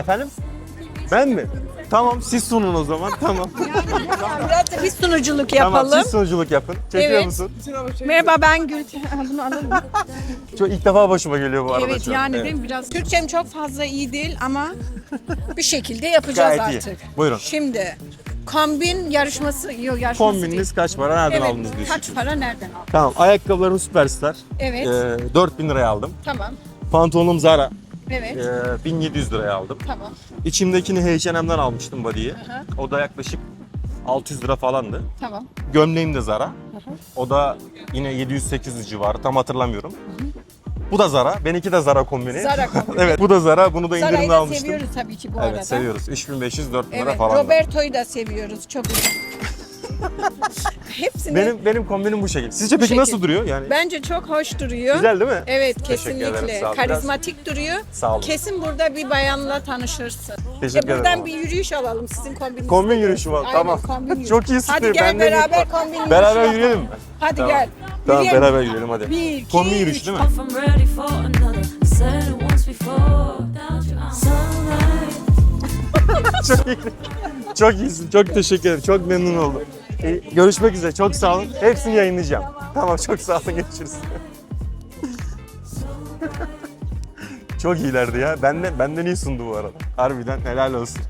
Efendim? Ben mi? Tamam siz sunun o zaman. Tamam. Biraz da biz sunuculuk tamam yapalım. siz sunuculuk yapın. Çekiyor Evet. musun? Merhaba ben Gülten. Ha, Bunu alalım. mı? Çok ilk defa başıma geliyor bu arada evet şu an. yani Evet. değil mi? Biraz Türkçem çok fazla iyi değil ama bir şekilde yapacağız Gayet iyi. artık. Buyurun. Şimdi kombin yarışması yok yarışması Kombininiz kaç para? Nereden değil. aldınız Evet. diye. Kaç para nereden aldın? Tamam ayakkabılarım Superstar. Evet. Ee, 4000 liraya aldım. Tamam. Pantolonum Zara. Evet. Ee, 1700 liraya aldım. Tamam. İçimdekini H&M'den almıştım body'yi. O da yaklaşık 600 lira falandı. Tamam. Gömleğim de Zara. O da yine 700-800 civarı tam hatırlamıyorum. Bu da Zara. Benimki de Zara kombini. Zara kombini. evet bu da Zara. Bunu da indirimde da almıştım. seviyoruz tabii ki bu Evet arada. seviyoruz. 3500-4000 lira Evet. falan. da. Roberto'yu da seviyoruz. Çok güzel. Hepsini Benim benim kombinim bu şekilde. Sizce peki şekil. nasıl duruyor? Yani bence çok hoş duruyor. güzel değil mi? Evet ederim, kesinlikle. sağ olun. Biraz- Karizmatik duruyor. Sağ olun. Kesin burada bir bayanla tanışırsın. Teşekkür E buradan ederim. bir yürüyüş alalım sizin kombininizi. Kombin yürüyüşü var. Aynen, Tamam. kombin yürüyüşü. Çok iyisin. Hadi gel Ben beraber kombin yürüyüşü Beraber yürüyelim mi? Hadi Tamam. gel. Tamam Yürüyelim. beraber yürüyelim hadi. Bir, iki, Kombin yürüyüşü değil mi? Çok iyi. Çok iyisin. Çok teşekkür ederim. Çok memnun oldum. Ee, görüşmek üzere. Çok sağ olun. Hepsini yayınlayacağım. Tamam çok sağ olun. Görüşürüz. çok iyilerdi ya. Benden, benden iyi sundu bu arada. Harbiden helal olsun.